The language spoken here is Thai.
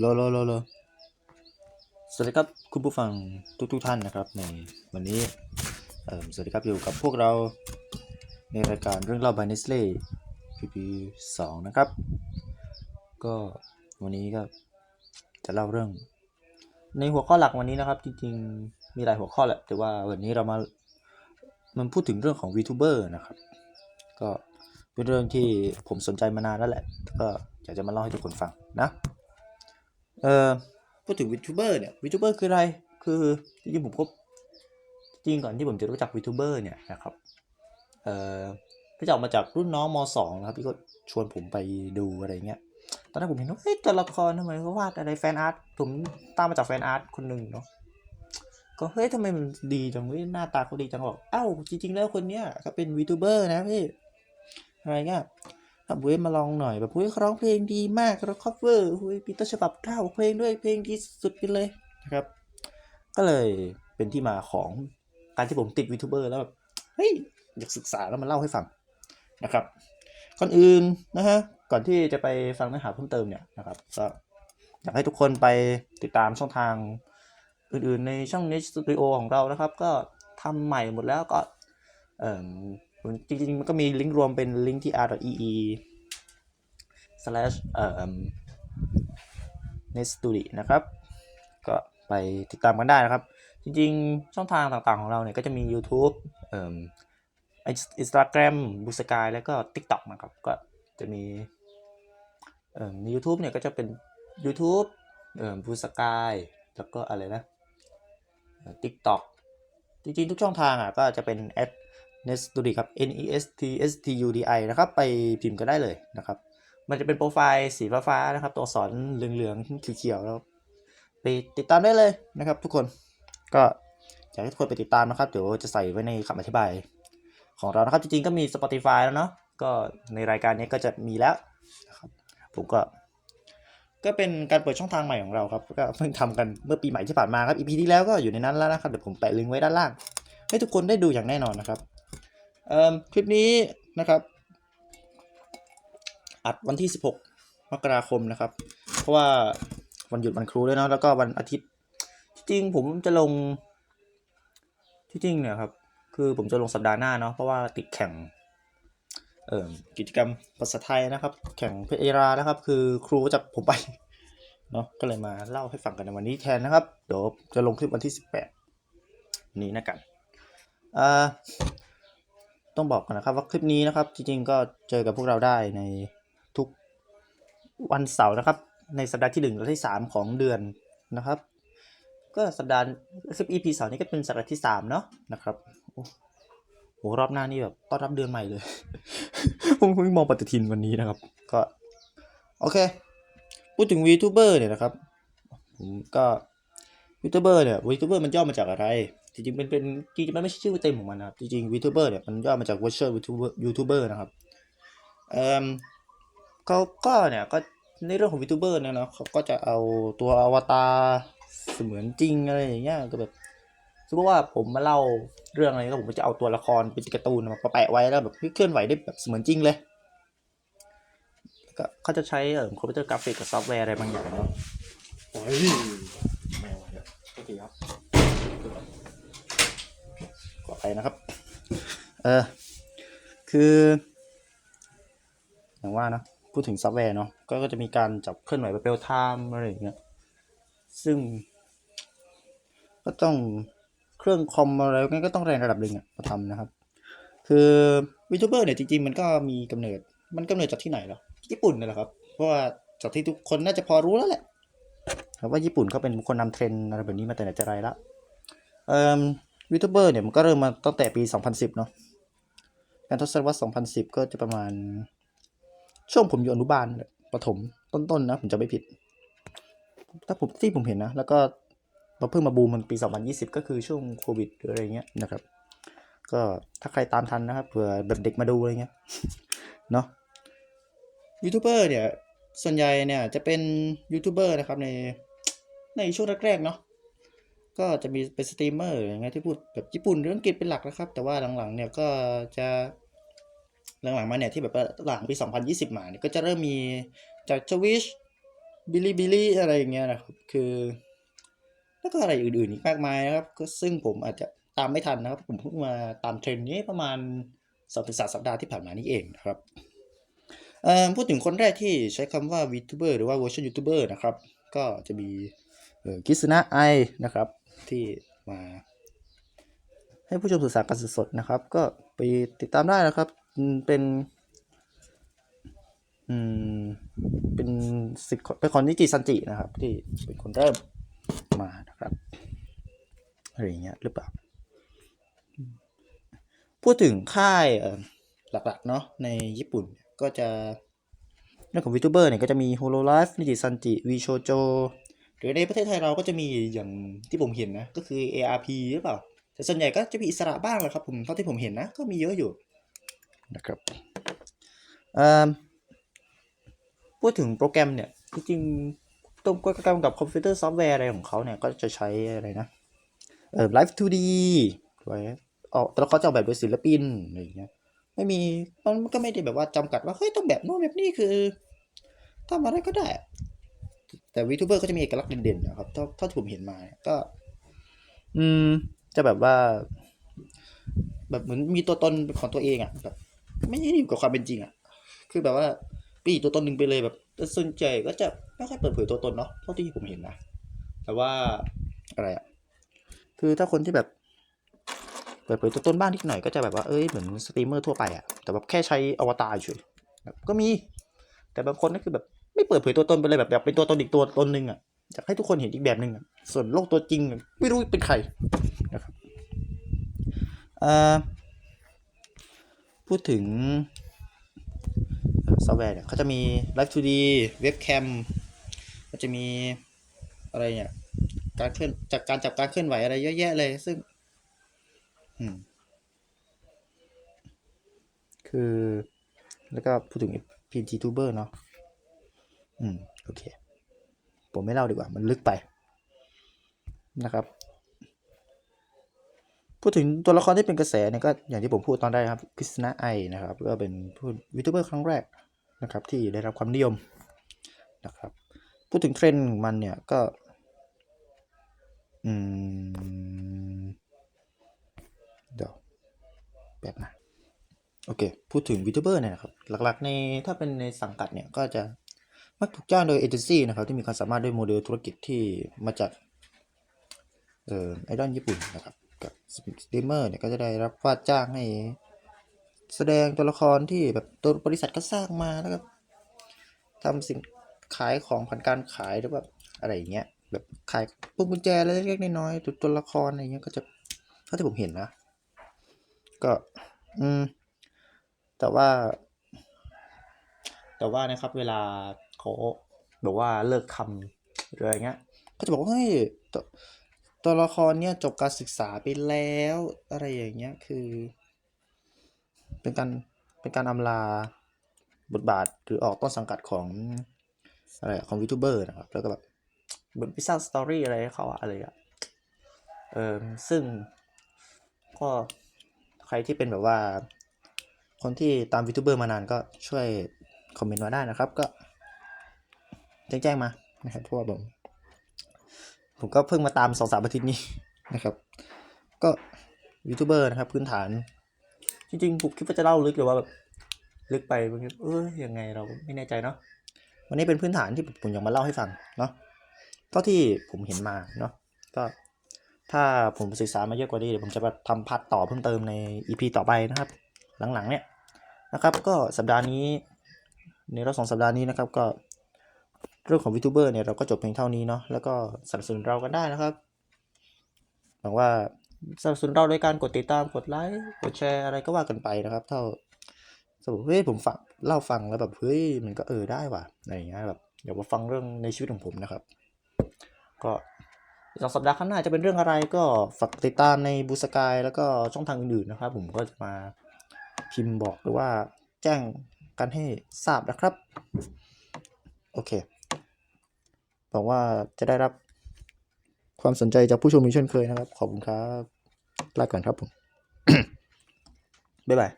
โลโลโลโลสวัสดีครับคุณผู้ฟังทุกทุกท่านนะครับ ในวันนี้สวัสดีครับอยู่กับพวกเราในรายการเรื่องเล่าบายเนสเล่ PP สองนะครับ ก็วันนี้ก็จะเล่าเรื่อง ในหัวข้อหลักวันนี้นะครับ จริงๆมีหลายหัวข้อแหละแต่ว่าวันนี้เรามามันพูดถึงเรื่องของ VTuber นะครับ ก็เป็นเรื่องที่ผมสนใจมานานแล้วแหละ ก็อยากจะมาเล่าให้ทุกคนฟังนะ เอ่อพูดถึง VTuber เนี่ย VTuber คืออะไร คือจริงๆผมก็จริงก่อนที่ผมจะรู้จัก VTuber เนี่ยนะครับเอ่อพี่จะออกมาจากรุ่นน้องม .2 นะครับพี่ก็ชวนผมไปดูอะไรเงี้ยตอนนั้นผมเห็นว่าเฮ้ยตัวละครทำไมเขาวาดอะไรแฟนอาร์ตผมตามมาจากแฟนอาร์ตคนหนึ่งเนาะก็เฮ้ยทำไมมันดีจังเว้ยหน้าตาเขาดีจังบอกเอ้าจริง ๆ แล้วคนเนี้ยเขาเป็น VTuber นะพี่อะไรเงี้ย แบบเว้ยมาลองหน่อยแบบเว้ยร้องเพลงดีมากแล้ว cover เว้ยปีเตอร์ฉบับเก้าเพลงด้วยเพลงดีสุดไปเลยนะครับ ก็เลยเป็นที่มาของการที่ผมติดวีทูเบอร์แล้วแบบเฮ้ยอยากศึกษาแล้วมาเล่าให้ฟังนะครับก่อนอื่นนะฮะก่อนที่จะไปฟังเนื้อหาเพิ่มเติมเนี่ยนะครับก็อยากให้ทุกคนไปติดตามช่องทางอื่นๆในช่อง Niche Studio ของเรานะครับ ก็ทำใหม่หมดแล้วก็ จริงๆ มันก็มีลิงก์รวมเป็นลิงก์ที่ r.ee slash เอ่อ nestudy นะครับ ก็ไปติดตามกันได้นะครับ จริงๆ ช่องทางต่างๆ ของเราเนี่ยก็จะมี YouTube เอ่อ Instagram บูสกายแล้วก็ TikTok นะครับ ก็จะมีเอ่อใน YouTube เนี่ยก็จะเป็น YouTube เอ่อบูสกายแล้วก็อะไรนะ TikTok จริงๆ ทุกช่องทางอะก็จะเป็น at n e s t u d i ครับ N E S T S T U D I นะครับ ไปพิมพ์กันได้เลยนะครับ มันจะเป็นโปรไฟล์สีฟ้าๆนะครับ ตัวอักษรเหลืองๆเขียวๆแล้วไปติดตามได้เลยนะครับ ทุกคนก็อยากให้ทุกคนไปติดตามนะครับ เดี๋ยวจะใส่ไว้ในคำอธิบาย ของเรานะครับ จริงๆก็มี Spotify แล้วเนาะก็ในรายการนี้ก็จะมีแล้วนะครับผมก็ ก็เป็นการเปิดช่องทางใหม่ของเราครับก็เพิ่งทำกันเมื่อปีใหม่ที่ผ่านมาครับ EP ที่แล้วก็อยู่ในนั้นแล้วนะครับเดี๋ยวผมแปะลิงก์ไว้ด้านล่างให้ทุกคนได้ดูอย่างแน่นอนนะครับ คลิปนี้นะครับ อัดวันที่ 16 มกราคมนะครับ เพราะว่าวันหยุดวันครูด้วยเนาะแล้วก็วันอาทิตย์ ที่จริงผมจะลงที่จริงเนี่ยครับ คือผมจะลงสัปดาห์หน้าเนาะเพราะว่าติดแข่งกิจกรรมภาษาไทยนะครับ แข่งเพเอรานะครับ คือครูจะผมไปเนาะก็เลยมาเล่าให้ฟังกันในวันนี้แทนนะครับ เดี๋ยวจะลงคลิปวันที่ 18 นี้นะกันอ่า ต้องบอกกันนะครับว่าคลิปนี้นะครับ จริงๆก็เจอกับพวกเราได้ในทุกวันเสาร์นะครับ ในสัปดาห์ที่ 1 และที่ 3 ของเดือนนะครับ ก็สัปดาห์คลิป EP เสาร์นี้ก็เป็นสัปดาห์ที่ 3 เนาะนะครับโอ้โหรอบหน้านี่แบบต้อนรับเดือนใหม่เลย ผมเพิ่งมองปฏิทินวันนี้นะครับ ก็โอเค พูดถึง VTuber เนี่ยนะครับ ผมก็ VTuber เนี่ย VTuber มันย่อมาจากอะไร จริงๆเป็นเป็นจริงๆมันไม่ใช่ชื่อเต็มของมันนะครับ จริงๆ VTuber เนี่ยมันย่อมาจาก Virtual VTuber YouTuber นะครับเอ่อเขาก็เนี่ยก็ในเรื่องของ VTuber เนี่ยนะเขาก็จะเอาตัวอวตารเสมือนจริงอะไรอย่างเงี้ยก็แบบสมมติว่าผมมาเล่าเรื่องอะไรก็ผมจะเอาตัวละครเป็นการ์ตูนมาแปะไว้แล้วแบบเคลื่อนไหวได้แบบเสมือนจริงเลยก็เขาจะใช้เอ่อคอมพิวเตอร์กราฟิกกับซอฟต์แวร์อะไรบางอย่างเนาะโอ้ยแมวเนี่ยโอเคครับ นะครับ เออคืออย่างว่านะพูดถึงซอฟต์แวร์เนาะก็ก็จะมีการจับเคลื่อนไหวแบบเรลไทม์อะไรอย่างเงี้ยซึ่ง ก็ต้องเครื่องคอมอะไรงั้นก็ต้องแรงระดับหนึ่งอะมาทำนะครับ คือวิทูเบอร์เนี่ยจริงๆ มันก็มีกำเนิด มันกำเนิดจากที่ไหนหรอญี่ปุ่นนี่แหละครับ เพราะว่าจากที่ทุกคนน่าจะพอรู้แล้วแหละครับว่าญี่ปุ่นเขาเป็นคนนำเทรนด์อะไรแบบนี้มาแต่ไหนแต่ไรละเอ่อ วิทูบเบอร์เนี่ยมันก็เริ่มมาตั้งแต่ปี 2010 เนาะการทศวรรษ 2010 ก็จะประมาณ ช่วงผมอยู่อนุบาลประถมต้นๆนะผมจะไม่ผิด ถ้าผมที่ผมเห็นนะ แล้วก็มาเพิ่งมาบูมมันปี 2020 ก็คือช่วงโควิดหรืออะไรเงี้ยนะครับ ก็ถ้าใครตามทันนะครับเผื่อแบบเด็กมาดูอะไรเงี้ยเนาะยูทูบเบอร์เนี่ย ส่วนใหญ่เนี่ยจะเป็นยูทูบเบอร์นะครับในในช่วงแรกๆเนาะ ก็จะมีเป็นสตรีมเมอร์อย่างเงี้ยที่พูดแบบญี่ปุ่นหรืออังกฤษเป็นหลักนะครับ แต่ว่าหลังๆเนี่ยก็จะหลังๆมาเนี่ยที่แบบหลังปี 2020 มาเนี่ยก็จะเริ่มมีจากทวิชบิลลี่บิลลี่อะไรอย่างเงี้ยนะครับคือแล้วก็อะไรอื่นๆอีกมากมายนะครับก็ซึ่งผมอาจจะตามไม่ทันนะครับ ผมเพิ่งมาตามเทรนด์นี้ประมาณสองถึงสามสัปดาห์ที่ผ่านมานี่เองนะครับพูดถึงคนแรกที่ใช้คำว่า VTuber หรือว่า Virtual YouTuber นะครับ ก็จะมีเอ่อคิสนะไอนะครับ ที่มา ให้ผู้ชมศึกษาการสดๆนะครับ ก็ไปติดตามได้นะครับ เป็นอืมเป็นสิทธิ์ของเป็นคนนิจิซันจินะครับ ที่เป็นคนเริ่มมานะครับอะไรอย่างเงี้ยหรือเปล่า พูดถึงค่ายหลักๆเนาะในญี่ปุ่นก็จะเรื่องของวิทูเบอร์เนี่ยก็จะมี Hololive นิจิซันจิวีโชโจ หรือในประเทศไทยเราก็จะมีอย่างที่ผมเห็นนะ ก็คือ ARP หรือเปล่า แต่ส่วนใหญ่ก็จะมีอิสระบ้างแหละครับผมเท่าที่ผมเห็นนะ ก็มีเยอะอยู่นะครับเอ่อพูดถึงโปรแกรมเนี่ยจริงๆตรงโปรแกรมกับคอมพิวเตอร์ซอฟต์แวร์อะไรของเขาเนี่ย ก็จะใช้อะไรนะเอ่อ Live 2D ไว้ออกแต่ละเขาจะออกแบบโดยศิลปินอะไรอย่างเงี้ยไม่มีมันก็ไม่ได้แบบว่าจำกัดว่าเฮ้ยต้องแบบโน้นแบบนี้คือทำอะไรก็ได้ แต่วีทูเบอร์ก็จะมีเอกลักษณ์เด่นๆนะครับเท่าเท่าที่ผมเห็นมาเนี่ยก็ อืม จะแบบว่า แบบเหมือนมีตัวตนเป็นของตัวเองอะแบบ ไม่ได้อยู่กับความเป็นจริงอะ คือแบบว่าปีกตัวตนหนึ่งไปเลยแบบแต่ส่วนใหญ่ก็จะไม่ค่อยเปิดเผยตัวตนเนาะเท่าที่ผมเห็นนะแต่ว่าอะไรอะคือถ้าคนที่แบบเปิดเผยตัวตนบ้างนิดหน่อยก็จะแบบว่า เอ้ย เหมือนสตรีมเมอร์ทั่วไปอะแต่แบบแค่ใช้อวตารเฉยแบบก็มี แต่บางคนก็คือแบบ ไม่เปิดเผยตัวตนไปเลยแบบแบบเป็นตัวตนอีกตัวตนหนึ่งอะอยากให้ทุกคนเห็นอีกแบบหนึ่งอะส่วนโลกตัวจริงไม่รู้เป็นใครนะครับอ่อพูดถึงซอฟต์แวร์เนี่ยเขาจะมี Live 2D เว็บแคมก็จะมีอะไรเนี่ยการเคลื่อนจากการจับการเคลื่อนไหวอะไรเยอะแยะเลย ซึ่งคือ แล้วก็พูดถึง PG Tuber เนาะ อืมโอเค ผมไม่เล่าดีกว่า มันลึกไปนะครับ พูดถึงตัวละครที่เป็นกระแสเนี่ยก็อย่างที่ผมพูดตอนแรกครับคริสนะไอนะครับ ก็เป็นผู้วิทูบเบอร์ครั้งแรกนะครับ ที่ได้รับความนิยมนะครับ พูดถึงเทรนด์มันเนี่ยก็ อืม เดี๋ยวแป๊บนะโอเค พูดถึงวิทูบเบอร์เนี่ยนะครับ หลักๆในถ้าเป็นในสังกัดเนี่ยก็จะ มักถูกจ้างโดยเอเจนซี่นะครับที่มีความสามารถด้วยโมเดลธุรกิจที่มาจากเอ่อไอดอลญี่ปุ่นนะครับกับสตรีมเมอร์เนี่ยก็จะได้รับว่าจ้างให้แสดงตัวละครที่แบบตัวบริษัทก็สร้างมาแล้วก็ทำสิ่งขายของผ่านการขายหรือแบบอะไรอย่างเงี้ยแบบขายพวกกุญแจเล็กๆน้อยๆตัวตัวละครอะไรเงี้ยก็จะเท่าที่ผมเห็นนะ ก็อืมแต่ว่า แต่ว่านะครับเวลา เขาบอกว่าเลิกทำหรืออะไรเงี้ยก็จะบอกว่าเฮ้ยตัวตัวละครเนี่ยจบการศึกษาไปแล้วอะไรอย่างเงี้ยคือ เป็นการเป็นการอำลาบทบาทหรือออกต้นสังกัดของอะไรของวิทูบเบอร์นะครับ แล้วก็แบบเหมือนไปสร้างสตอรี่อะไรให้เขาอะอะไรอะเออซึ่งก็ใครที่เป็นแบบว่า คนที่ตามวิทูบเบอร์มานานก็ช่วยคอมเมนต์มาได้นะครับ ก็ แจ้งๆมานะครับเพราะว่าผมผมก็เพิ่งมาตามสองสามอาทิตย์นี้นะครับ ก็ยูทูบเบอร์นะครับ พื้นฐาน จริงๆผมคิดว่าจะเล่าลึกหรือว่าแบบลึกไปบางทีเออยังไงเราไม่แน่ใจเนาะวันนี้เป็นพื้นฐานที่ผมอยากมาเล่าให้ฟังเนาะเท่าที่ผมเห็นมาเนาะก็ถ้าผมศึกษามาเยอะกว่านี้เดี๋ยวผมจะมาทำพาร์ทต่อเพิ่มเติมใน EP ต่อไปนะครับ หลังๆเนี่ยนะครับ ก็สัปดาห์นี้ในรอบสองสัปดาห์นี้นะครับ ก็ เรื่องของวิทูเบอร์เนี่ยเราก็จบเพียงเท่านี้เนาะแล้วก็สนับสนุนเรากันได้นะครับหวังว่าสนับสนุนเราโดยการกดติดตามกดไลค์กดแชร์อะไรก็ว่ากันไปนะครับ เท่าสมมติเฮ้ยผมฟังเล่าฟังแล้วแบบเฮ้ยมันก็เออได้ว่ะอะไรอย่างเงี้ยแบบเดี๋ยวมาฟังเรื่องในชีวิตของผมนะครับ ก็สองสัปดาห์ข้างหน้าจะเป็นเรื่องอะไรก็ฝากติดตามในบูสกายแล้วก็ช่องทางอื่นๆนะครับ ผมก็จะมาพิมพ์บอกหรือว่าแจ้งกันให้ทราบนะครับ โอเค หวังว่าจะได้รับความสนใจจากผู้ชมอีกเช่นเคยนะครับ ขอบคุณครับ ลาก่อนครับผม บ๊ายบาย